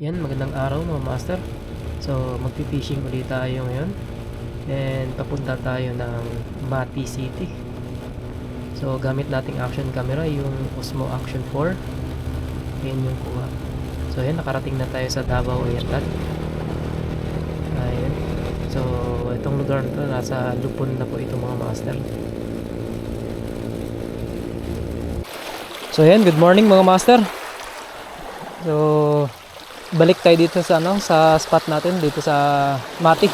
Yan, magandang araw mga master. So, magpi-fishing ulit tayo ngayon. And papunta tayo ng Mati City. So, gamit nating action camera, yung Osmo Action 4. Yan yung kuha. So, yan, nakarating na tayo sa Davao Airport. Ayun. So, itong lugar na to, nasa Lupon na po ito mga master. So, yan, good morning mga master. So, balik tayo dito sa ano sa spot natin dito sa Mati.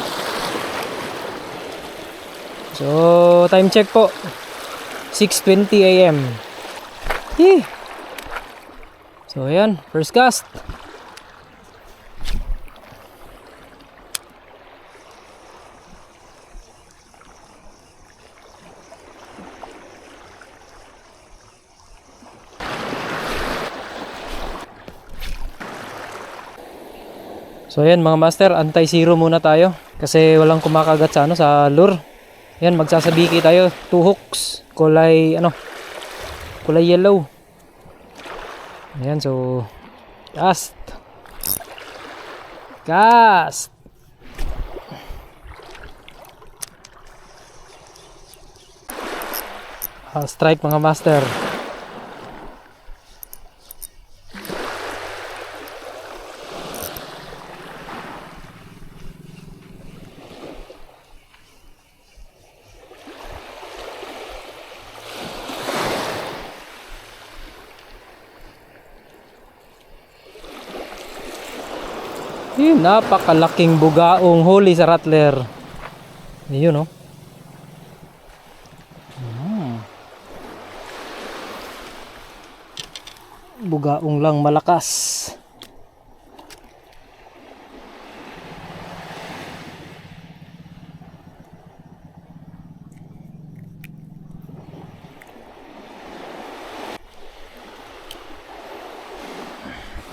So, time check po. 6:20 AM. Yee. So, ayan, first cast. So ayan mga master, anti-zero muna tayo kasi walang kumakagat sa ano sa lure. Yan magsasabiki tayo, two hooks, kulay ano, kulay yellow. Ayan so cast. Cast. Ah, strike mga master. Yun, napakalaking bugaong huli sa rattler. Yun, no? Mm. Bugaong lang malakas.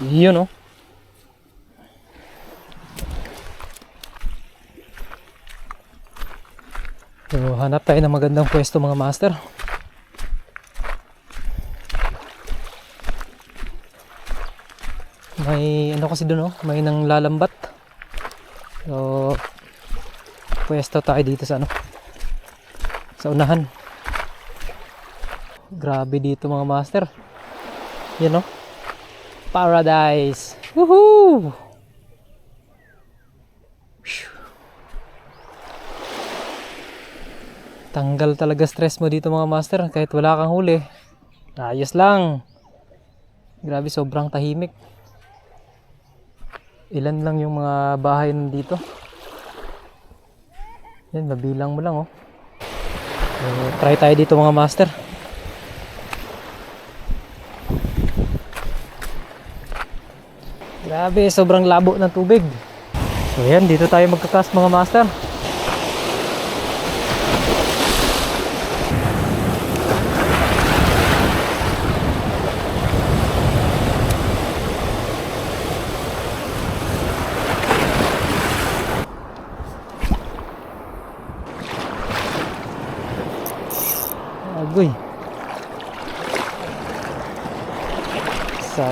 Yun, no? So, hanap tayo ng magandang pwesto mga master. May ano kasi doon oh, may nang lalambat. So, pwesto tayo dito sa ano. Sa unahan. Grabe dito mga master. Yan oh. Paradise. Woohoo! Tanggal talaga stress mo dito mga master kahit wala kang huli. Ayos lang. Grabe sobrang tahimik. Ilan lang yung mga bahay nandito. Yan, mabilang mo lang oh. So, try tayo dito mga master. Grabe, sobrang labo ng tubig. So yan, dito tayo magkakas mga master.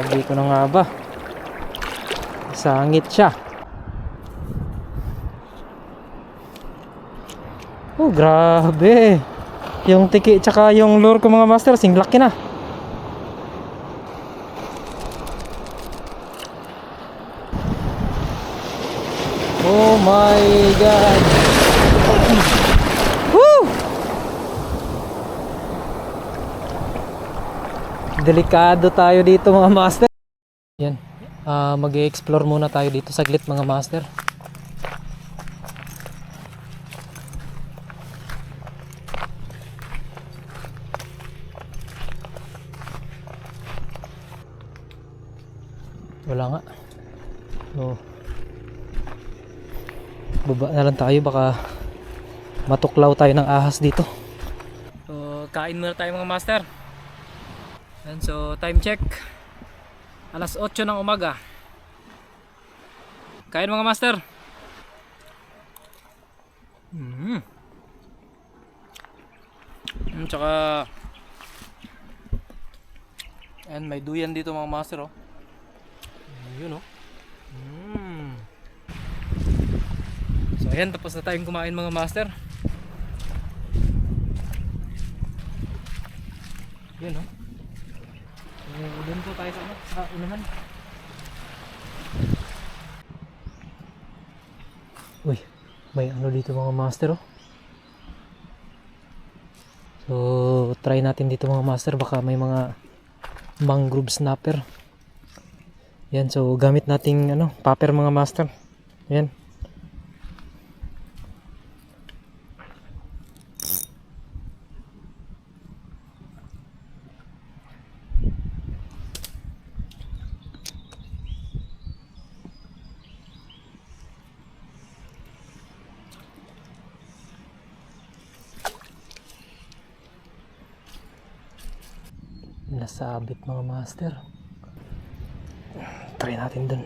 Sabi ko na nga ba. Sangit siya. Oh, grabe. Yung tiki tsaka yung lure ko mga master, singlaki na. Oh my god. Delikado tayo dito mga master. Yan. Ah, mag-explore muna tayo dito saglit mga master. Wala nga. So, baba na lang tayo baka matuklaw tayo ng ahas dito. So, kain muna tayo mga master. Yan, so time check. Alas 8 ng umaga. Kain mga master. Mm. Mm, tsaka And may duyan dito mga master oh. Yun oh. Mm. So ayan tapos na tayong kumain mga master. Yun oh. Sa unahan. Uy, may ano dito mga master oh. So, try natin dito mga master. Baka may mga mangrove snapper. Yan, so gamit nating ano, paper mga master. Yan. Nasabit mga master. Try natin dun.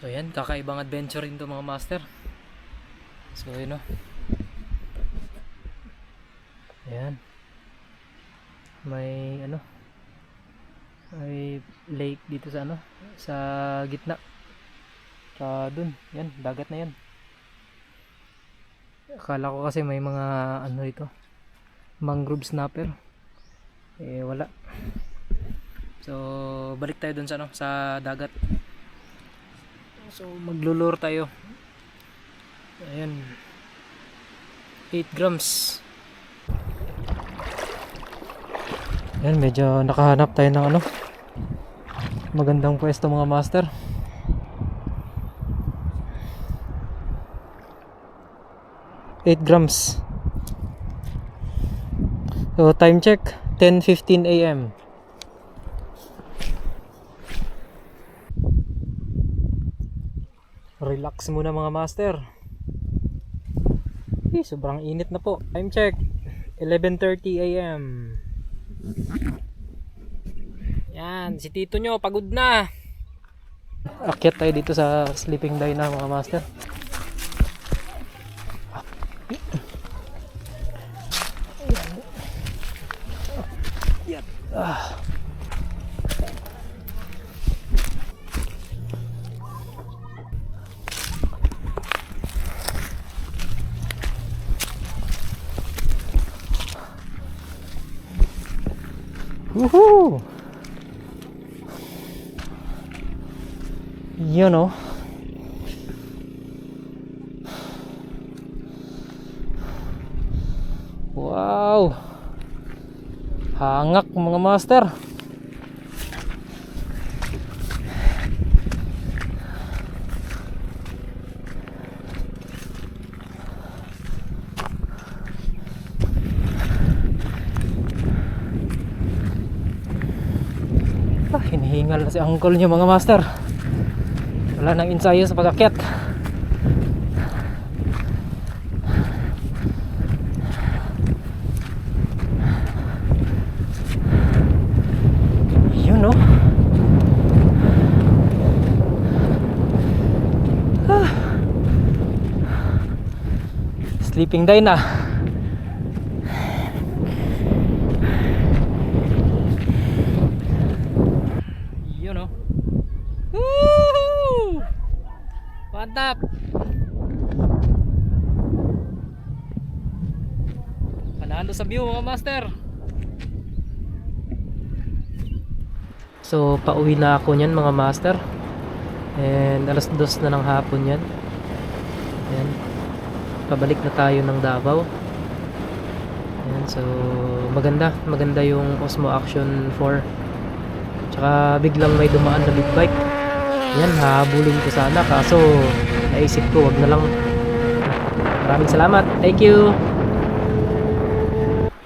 So yan, kakaibang adventure rin to mga master. So yun o. Ayan. May ano. May lake dito sa ano. Sa gitna. Sa dun. Yan, dagat na yan. Akala ko kasi may mga ano ito. Mangrove snapper. Eh wala. So balik tayo dun sa ano, sa dagat. So maglulure tayo. Ayan. 8 grams. Ayan, medyo nakahanap tayo ng ano. Magandang pwesto mga master. Eight grams. So time check 10:15 a.m. Relax muna mga master. Eh, sobrang init na po. Time check. 11.30 a.m. Yan, si tito nyo, pagod na. Akyat tayo dito sa sleeping day na mga master. Woohoo! Yun oh. Wow! Hangak mga master. Hinihingal na si uncle niyo mga master. Wala nang ensayo sa pag-akyat. Yun no. Ah. Sleeping day na. Yun no. Woohoo! Mantap! Panalo sa view mga master. So, pauwi na ako niyan mga master. And alas dos na ng hapon yan. Ayan. Pabalik na tayo ng Davao. Ayan, so maganda. Maganda yung Osmo Action 4. Tsaka biglang may dumaan na big bike. Yan, habulin ko sana. Kaso, naisip ko, wag na lang. Maraming salamat. Thank you.